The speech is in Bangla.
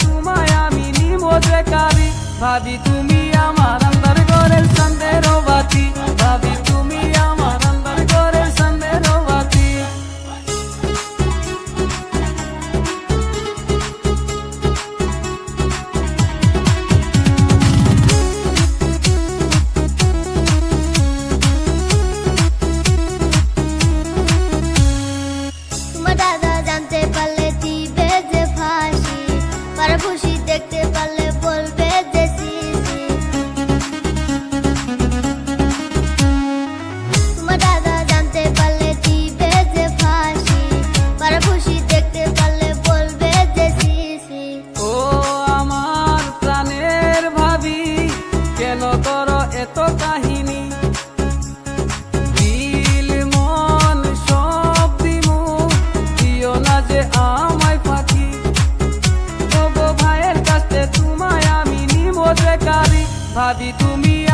তোমায় আমি নিমোদ কারি ভাবি তুমি আমার খুশি দেখতে পারলে বলবে যে তোমার জানতে পারলে দিবে যে ফাঁসি। পাড়া খুশি দেখতে পারলে বলবে যে সিসি ও আমার প্রাণের ভাবি ভাবি তুমি